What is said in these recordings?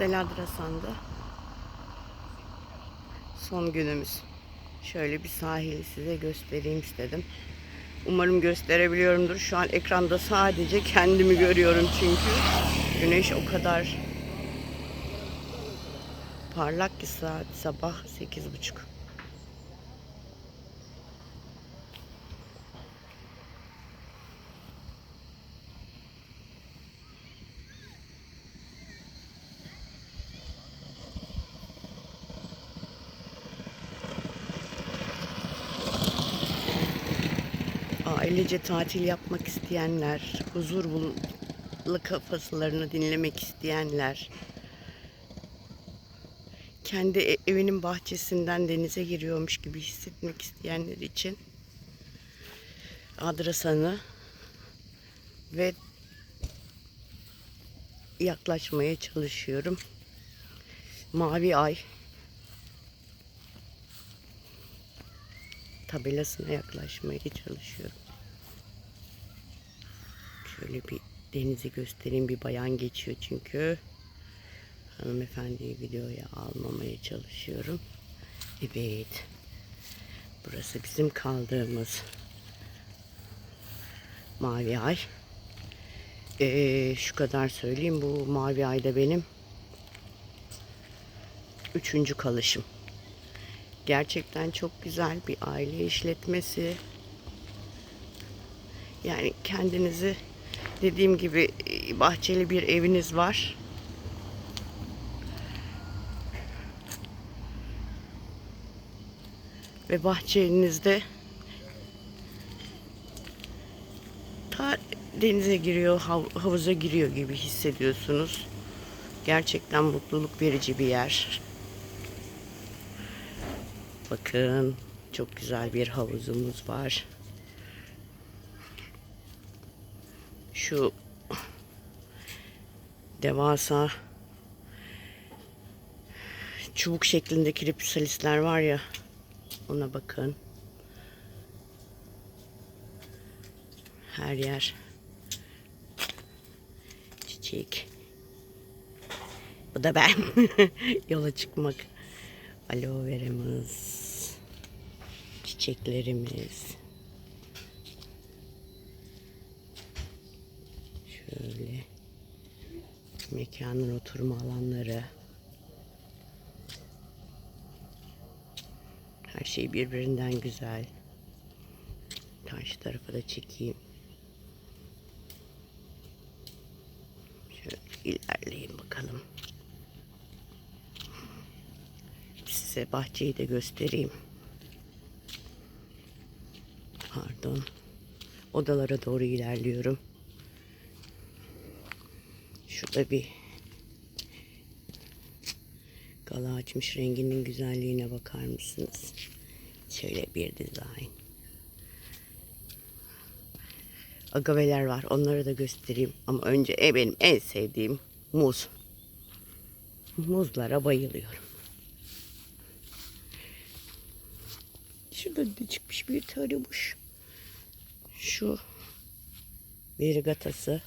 güzel Adrasan'da son günümüz. Şöyle bir sahili size göstereyim istedim. Umarım gösterebiliyorumdur. Şu an ekranda sadece kendimi görüyorum çünkü. Güneş o kadar parlak ki saat sabah sekiz buçuk. Ailece tatil yapmak isteyenler, huzur bulma kafaslarını dinlemek isteyenler, kendi e- evinin bahçesinden denize giriyormuş gibi hissetmek isteyenler için Adrasan'ı ve yaklaşmaya çalışıyorum. Mavi Ay tabelasına yaklaşmaya çalışıyorum. Şöyle bir denizi göstereyim. Bir bayan geçiyor çünkü. Hanımefendiyi videoya almamaya çalışıyorum. Evet. Burası bizim kaldığımız Mavi Ay. Ee, şu kadar söyleyeyim. Bu Mavi Ay'da benim üçüncü kalışım. Gerçekten çok güzel bir aile işletmesi. Yani kendinizi dediğim gibi e, bahçeli bir eviniz var. Ve bahçenizde ta denize giriyor, hav- havuza giriyor gibi hissediyorsunuz. Gerçekten mutluluk verici bir yer. Bakın çok güzel bir havuzumuz var. Şu devasa çubuk şeklindeki ripsalisler var ya ona bakın. Her yer çiçek. Bu da ben. Yola çıkmak. Aloe veramız. Çiçeklerimiz. Şöyle mekanın oturma alanları. Her şey birbirinden güzel. Karşı tarafa da çekeyim. Şöyle ilerleyin bakalım. Size bahçeyi de göstereyim. Pardon. Odalara doğru ilerliyorum. Şurada bir gala açmış renginin güzelliğine bakar mısınız? Şöyle bir dizayn. Agaveler var. Onları da göstereyim. Ama önce e benim en sevdiğim muz. Muzlara bayılıyorum. Şurada da çıkmış bir kuş. Şu verigatası.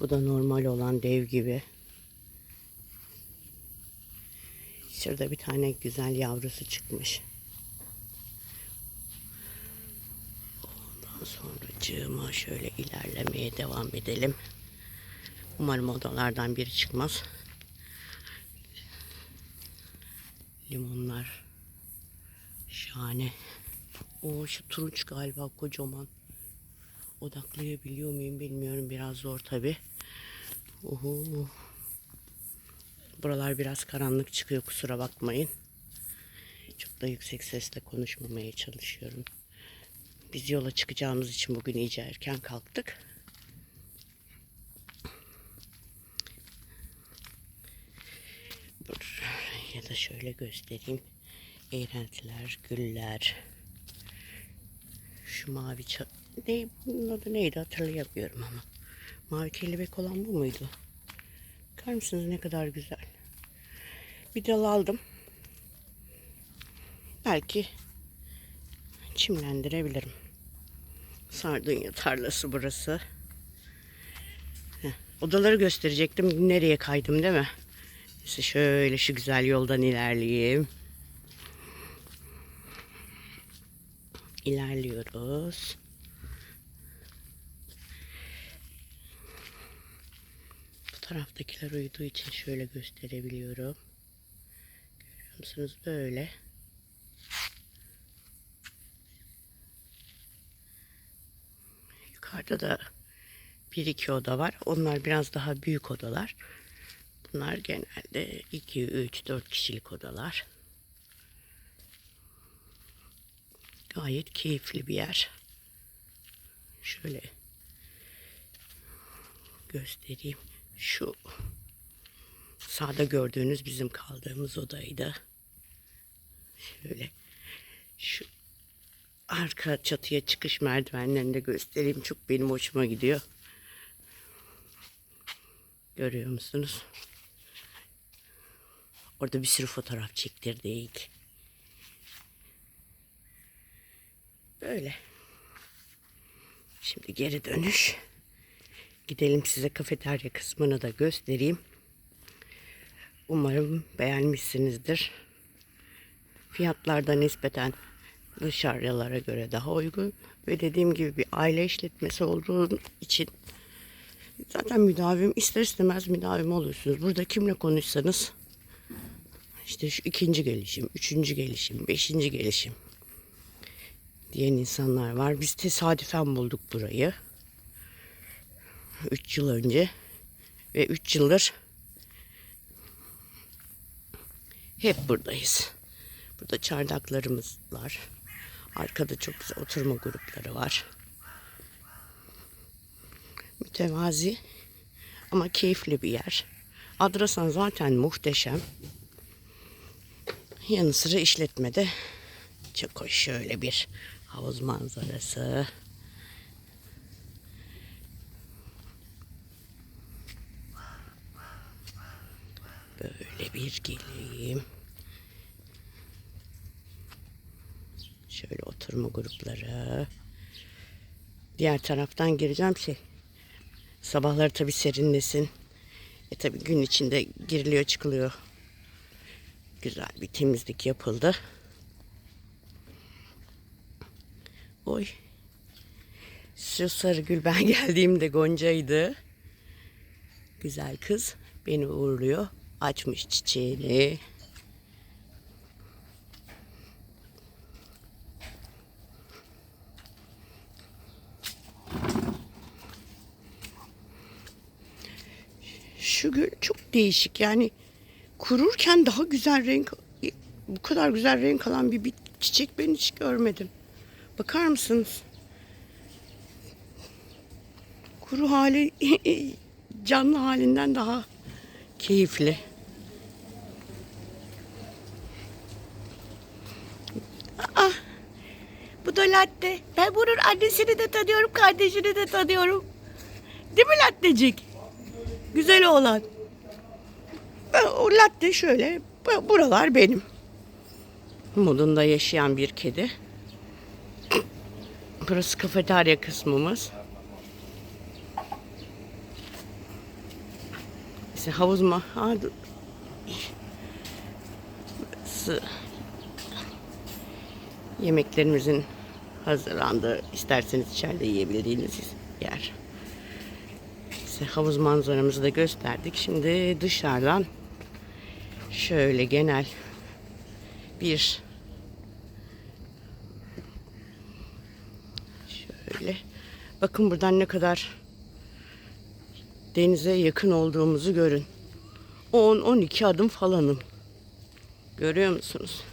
Bu da normal olan dev gibi. Şurada bir tane güzel yavrusu çıkmış. Ondan sonra cığıma şöyle ilerlemeye devam edelim. Umarım odalardan biri çıkmaz. Limonlar şahane. O şu turunç galiba kocaman. Odaklayabiliyor muyum bilmiyorum. Biraz zor tabi. Oho. Buralar biraz karanlık çıkıyor kusura bakmayın. Çok da yüksek sesle konuşmamaya çalışıyorum. Biz yola çıkacağımız için bugün iyice erken kalktık. Ya da şöyle göstereyim. Eğrentiler, güller. Şu mavi ça- ne, bunun adı neydi hatırlayamıyorum ama. Mavi kelebek olan bu muydu? Bakar mısınız ne kadar güzel. Bir dal aldım. Belki çimlendirebilirim. Sardunya tarlası burası. Heh, Odaları gösterecektim. Nereye kaydım değil mi? İşte şöyle şu güzel yoldan ilerleyeyim. İlerliyoruz. Bu taraftakiler uyuduğu için şöyle gösterebiliyorum. Görüyor musunuz? Böyle. Yukarıda da bir iki oda var. Onlar biraz daha büyük odalar. Bunlar genelde 2, 3, 4 kişilik odalar. Gayet keyifli bir yer. Şöyle göstereyim. Şu sağda gördüğünüz bizim kaldığımız odaydı. Şöyle şu arka çatıya çıkış merdivenlerini de göstereyim. Çok benim hoşuma gidiyor. Görüyor musunuz? Orada bir sürü fotoğraf çektirdik. Böyle. Şimdi geri dönüş. Gidelim size kafeterya kısmını da göstereyim. Umarım beğenmişsinizdir. Fiyatlar da nispeten dışarılara göre daha uygun. Ve dediğim gibi bir aile işletmesi olduğu için zaten müdavim ister istemez müdavim oluyorsunuz. Burada kimle konuşsanız işte şu ikinci gelişim, üçüncü gelişim, beşinci gelişim diyen insanlar var. Biz tesadüfen bulduk burayı. Üç yıl önce ve üç yıldır hep buradayız. Burada çardaklarımız var. Arkada çok güzel oturma grupları var. Mütevazi ama keyifli bir yer. Adrasan zaten muhteşem. Yanı sıra işletmede çok hoş şöyle bir havuz manzarası. Böyle bir geleyim. Şöyle oturma grupları. Diğer taraftan gireceğim şey. Sabahları tabii serinlesin. E tabii gün içinde giriliyor çıkılıyor. Güzel bir temizlik yapıldı. Oy. Şu Sarıgül ben geldiğimde Gonca'ydı. Güzel kız beni uğurluyor. Açmış çiçeğini. Şu gül çok değişik yani kururken daha güzel renk bu kadar güzel renk alan bir, bir çiçek ben hiç görmedim. Bakar mısınız? Kuru hali canlı halinden daha keyifli. Bu da latte. Ben bunun annesini de tanıyorum, kardeşini de tanıyorum. Değil mi lattecik? Güzel oğlan. O latte şöyle, bu- buralar benim. Modunda yaşayan bir kedi. Burası kafeterya kısmımız. İşte havuz mu? Yemeklerimizin hazırlandığı, isterseniz içeride yiyebildiğiniz yer. Size havuz manzaramızı da gösterdik. Şimdi dışarıdan şöyle genel bir şöyle bakın buradan ne kadar denize yakın olduğumuzu görün. 10-12 adım falanım. Görüyor musunuz?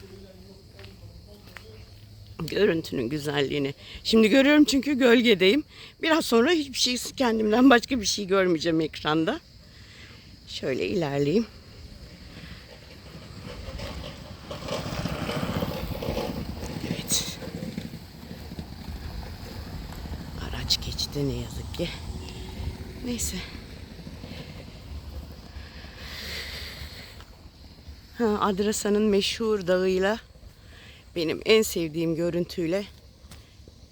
Görüntünün güzelliğini. Şimdi görüyorum çünkü gölgedeyim. Biraz sonra hiçbir şey kendimden başka bir şey görmeyeceğim ekranda. Şöyle ilerleyeyim. Evet. Araç geçti ne yazık ki. Neyse. Adrasa'nın meşhur dağıyla benim en sevdiğim görüntüyle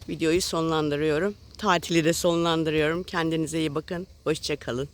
videoyu sonlandırıyorum. Tatili de sonlandırıyorum. Kendinize iyi bakın. Hoşça kalın.